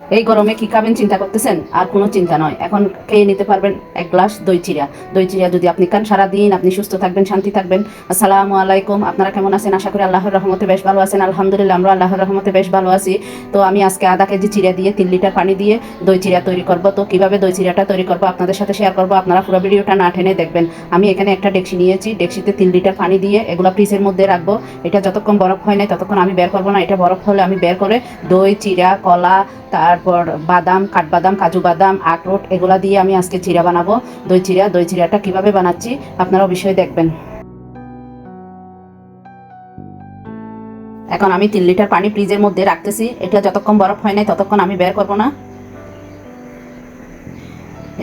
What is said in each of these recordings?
এই গরমে কি খাবেন চিন্তা করতেছেন? আর কোনো চিন্তা নয়। এখন খেয়ে নিতে পারবেন এক গ্লাস দই চিরা দই চিরা যদি আপনি খান সারাদিন, আপনি সুস্থ থাকবেন, শান্তি থাকবেন। আসসালামু আলাইকুম। আপনারা কেমন আছেন? আশা করি আল্লাহর রহমতে বেশ ভালো আছেন। আলহামদুলিল্লাহ, আমরা আল্লাহর রহমতে বেশ ভালো আছি। তো আমি আজকে আধা কেজি চিরা দিয়ে তিন লিটার পানি দিয়ে দই চিরা তৈরি করব। তো কীভাবে দই চিরাটা তৈরি করব আপনাদের সাথে শেয়ার করব। আপনারা পুরো ভিডিওটা না টেনে দেখবেন। আমি এখানে একটা ডেকসি নিয়েছি। ডেকসিতে তিন লিটার পানি দিয়ে এগুলো ফ্রিজের মধ্যে রাখব। এটা যতক্ষণ বরফ হয় নাই, ততক্ষণ আমি বের করব না। এটা বরফ হলে আমি বের করে দই চিরা কলা তারপর বাদাম, কাঠবাদাম, কাজু বাদাম, আখরোট, এগুলা দিয়ে আমি আজকে চিরা বানাবো। দই চিরা দই চিরাটা কীভাবে বানাচ্ছি আপনারা অবশ্যই দেখবেন। এখন আমি তিন লিটার পানি ফ্রিজের মধ্যে রাখতেছি। এটা যতক্ষণ বরফ হয় নাই ততক্ষণ আমি বের করব না।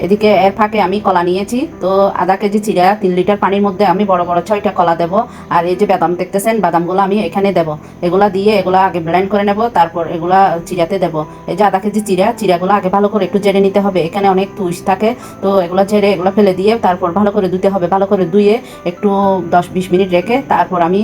এদিকে এর ফাঁকে আমি কলা নিয়েছি। তো আধা কেজি চিরা তিন লিটার পানির মধ্যে আমি বড় বড় ছয়টা কলা দেব। আর এই যে বাদাম দেখতেছেন, বাদামগুলো আমি এখানে দেব। এগুলা দিয়ে এগুলা আগে ব্লেন্ড করে নেব, তারপর এগুলা চিরাতে দেব। এই যে আধা কেজি চিরা চিরাগুলো আগে ভালো করে একটু জেনে নিতে হবে। এখানে অনেক তুষ থাকে। তো এগুলো ঝেড়ে এগুলো ফেলে দিয়ে তারপর ভালো করে ধুতে হবে। ভালো করে ধুয়ে একটু দশ বিশ মিনিট রেখে তারপর আমি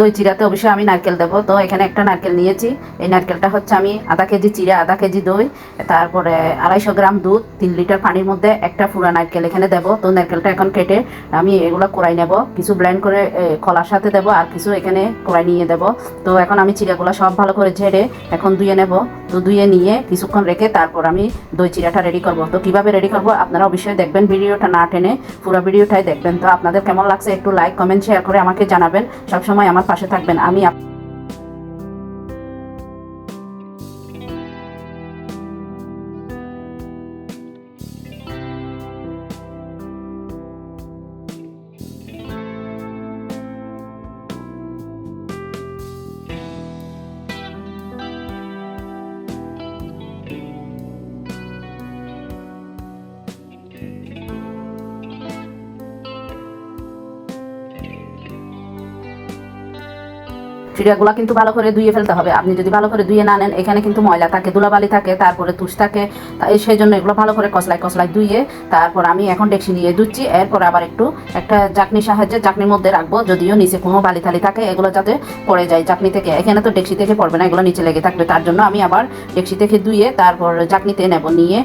দই চিরাতে অবশ্যই আমি নারকেল দেবো। তো এখানে একটা নারকেল নিয়েছি। এই নারকেলটা হচ্ছে আমি আধা কেজি চিরা, আধা কেজি দই, তারপরে আড়াইশো গ্রাম দুধ, তিন লিটার পানির মধ্যে একটা পুরা নারকেল এখানে দেবো। তো নারকেলটা এখন কেটে আমি এগুলো কোড়াই নেব। কিছু ব্লেন্ড করে কলার সাথে দেবো আর কিছু এখানে কোড়াই নিয়ে দেবো। তো এখন আমি চিরাগুলো সব ভালো করে ঝেড়ে এখন ধুয়ে নেব। তো ধুয়ে নিয়ে কিছুক্ষণ রেখে তারপর আমি দই চিরাটা রেডি করব। তো কীভাবে রেডি করব আপনারা অবশ্যই দেখবেন ভিডিওটা না টেনে, পুরো ভিডিওটাই দেখবেন। তো আপনাদের কেমন লাগছে একটু লাইক কমেন্ট শেয়ার করে আমাকে জানাবেন। সবসময় আমার পাশে থাকবেন আমি চিড়িয়াগুলা কিন্তু ভালো করে ধুয়ে ফেলতে হবে। আপনি যদি ভালো করে ধুয়ে না নেন, এখানে কিন্তু ময়লা থাকে, ধুলাবালি থাকে, তারপরে তুষ থাকে। সেই জন্য এগুলো ভালো করে কসলাই কসলাই ধুয়ে তারপর আমি এখন ডেকসি নিয়ে ধুচ্ছি। এরপর আবার একটু একটা চাকনির সাহায্যে চাকনির মধ্যে রাখব, যদিও নিচে কোনো বালি থালি থাকে, এগুলো যাতে পড়ে যায় চাকনি থেকে। এখানে তো ডেকসি থেকে পড়বে না, এগুলো নিচে লেগে থাকবে। তার জন্য আমি আবার ডেকসি থেকে ধুয়ে তারপর চাকনিতে নেব, নিয়ে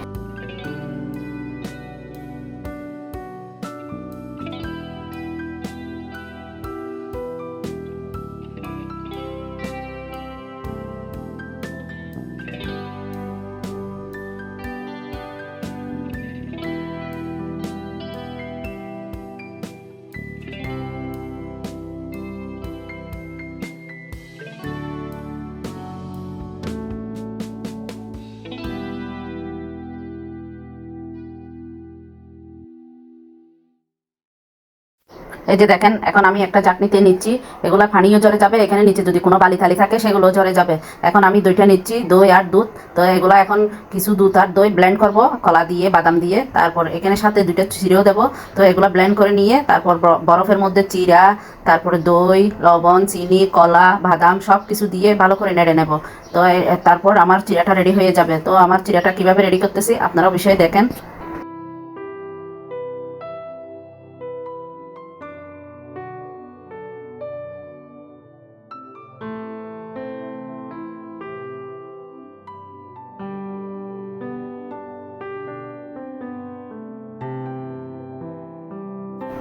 এই যে দেখেন, এখন আমি একটা চাটনিতে নিচ্ছি, এগুলা পানিও জরে যাবে, এখানে নিচে যদি কোনো বালি থালি থাকে, সেগুলো জরে যাবে। এখন আমি দুইটা নিচ্ছি, দই আর দুধ। তো এগুলা এখন কিছু দুধ আর দই ব্লেন্ড করব, কলা দিয়ে, বাদাম দিয়ে। তারপর এখানে সাথে দুইটা চিড়েও দেবো। তো এগুলো ব্লেন্ড করে নিয়ে, তারপর বরফের মধ্যে চিরা তারপরে দই, লবণ, চিনি, কলা, বাদাম সব কিছু দিয়ে ভালো করে নেড়ে নেব। তো তারপর আমার চিরাটা রেডি হয়ে যাবে। তো আমার চিরাটা কীভাবে রেডি করতেছি আপনারা বিষয়ে দেখেন।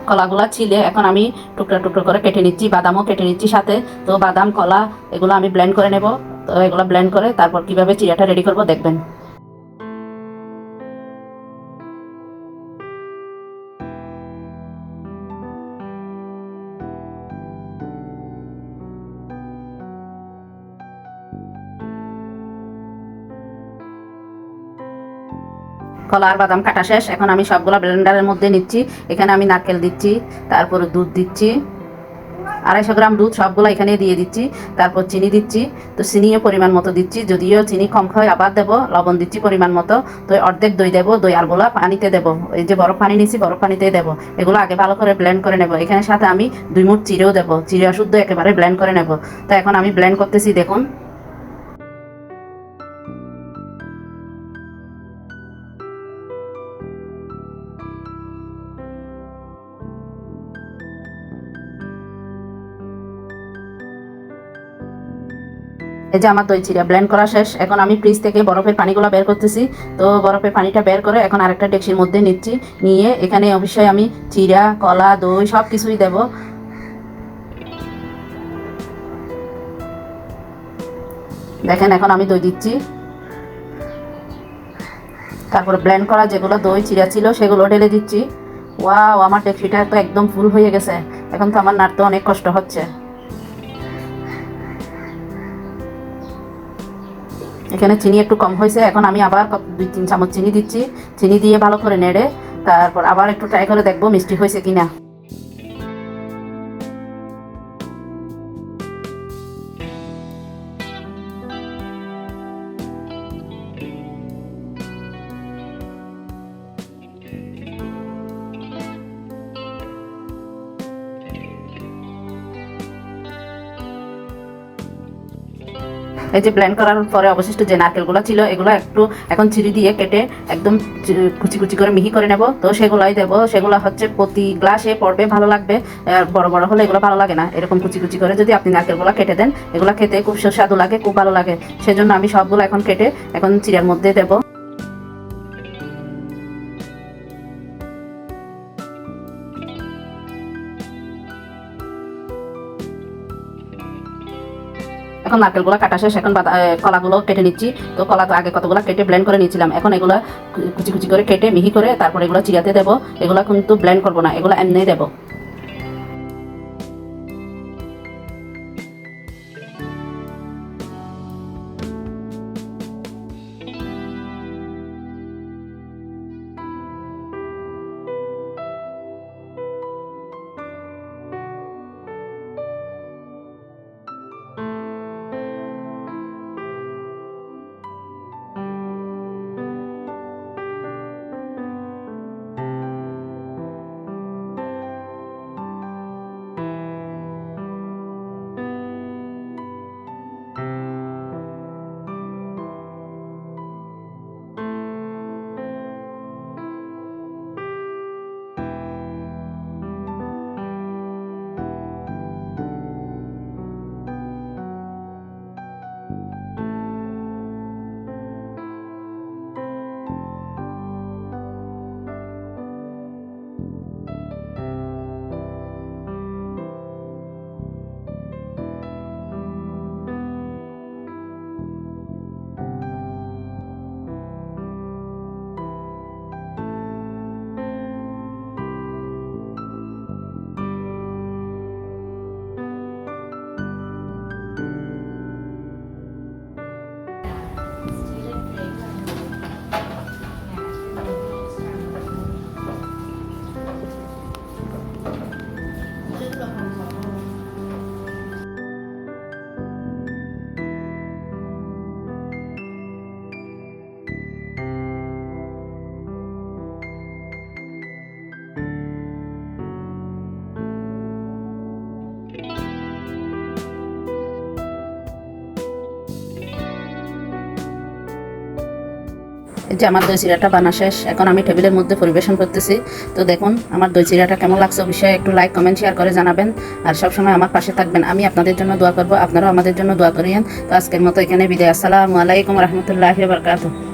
কলাগুলা ছিলে, এখন আমি টুকরা টুকরো করে কেটে নিচ্ছি, বাদামও কেটে নিচ্ছি সাথে। তো বাদাম, কলা, এগুলো আমি ব্লেন্ড করে নেব। তো এগুলো ব্লেন্ড করে তারপর কীভাবে চিড়াটা রেডি করব দেখবেন। কলা আর বাদাম কাটা শেষ। এখন আমি সবগুলো ব্লেন্ডারের মধ্যে নিচ্ছি। এখানে আমি নারকেল দিচ্ছি, তারপরে দুধ দিচ্ছি। আড়াইশো গ্রাম দুধ সবগুলো এখানে দিয়ে দিচ্ছি, তারপর চিনি দিচ্ছি। তো চিনিও পরিমাণ মতো দিচ্ছি। যদিও চিনি কম খায় আবার দেবো, লবণ দিচ্ছি পরিমাণ মতো। তো অর্ধেক দই দেবো, দই আরগুলো পানিতে দেবো। এই যে বরফ পানি নিচ্ছি বরফ পানিতে দেবো। এগুলো আগে ভালো করে ব্লেন্ড করে নেব। এখানে সাথে আমি দুই মুঠ চিড়েও দেবো। চিড়ে শুদ্ধ একেবারে ব্লেন্ড করে নেব। তো এখন আমি ব্লেন্ড করতেছি, দেখুন। এই যে আমার দই চিরা ব্লেন্ড করা শেষ। এখন আমি ফ্রিজ থেকে বরফের পানিগুলো বের করতেছি। তো বরফের পানিটা বের করে এখন আরেকটা ডেক্সির মধ্যে নিচ্ছি। নিয়ে এখানে অবশ্যই আমি চিরা কলা, দই সব কিছুই দেবো। দেখেন, এখন আমি দই দিচ্ছি। তারপরে ব্লেন্ড করা যেগুলো দই চিরা ছিল সেগুলো ঢেলে দিচ্ছি। ওয়াও, আমার ডেক্সিটা তো একদম ফুল হয়ে গেছে। এখন তো আমার নাড়তে অনেক কষ্ট হচ্ছে। এখানে চিনি একটু কম হয়েছে। এখন আমি আবার দুই, তিন চামচ চিনি দিচ্ছি। চিনি দিয়ে ভালো করে নেড়ে, তারপর আবার একটু ট্রাই করে দেখব মিষ্টি হয়েছে কিনা। এই যে ব্লেন্ড করার পরে অবশিষ্ট যে নারকেলগুলো ছিল, এগুলো একটু এখন চিড়ি দিয়ে কেটে একদম কুচি কুচি করে মিহি করে নেব। তো সেগুলোই দেব। সেগুলো হচ্ছে প্রতি গ্লাসে পড়বে, ভালো লাগবে। আর বড় বড় হলে এগুলো ভালো লাগে না। এরকম কুচি কুচি করে যদি আপনি নারকেলগুলো কেটে দেন, এগুলো খেতে খুব সুস্বাদু লাগে, খুব ভালো লাগে। সেজন্য আমি সবগুলো এখন কেটে এখন চিড়ের মধ্যে দেব। এখন নারকেলগুলো কাটা শেষ, এখন কলাগুলো কেটে নিচ্ছি। তো কলা তো আগে কতগুলো কেটে ব্লেন্ড করে নিয়েছিলাম। এখন এগুলো কুচি কুচি করে কেটে মিহি করে তারপর এগুলো চিরাতে দেবো। এগুলো কিন্তু ব্লেন্ড করব না, এগুলো এমনিই দেবো। যে আমার দই চিরাটা বানা শেষ। এখন আমি টেবিলের মধ্যে পরিবেশন করতেছি। তো দেখুন, আমার দই চিরাটা কেমন লাগছে অবশ্যই একটু লাইক কমেন্ট শেয়ার করে জানাবেন। আর সবসময় আমার পাশে থাকবেন। আমি আপনাদের জন্য দোয়া করব, আপনারাও আমাদের জন্য দোয়া করিয়েন। তো আজকের মতো এখানে বিদায়। আসসালামু আলাইকুম রহমতুল্লাহ বারকাতুহ।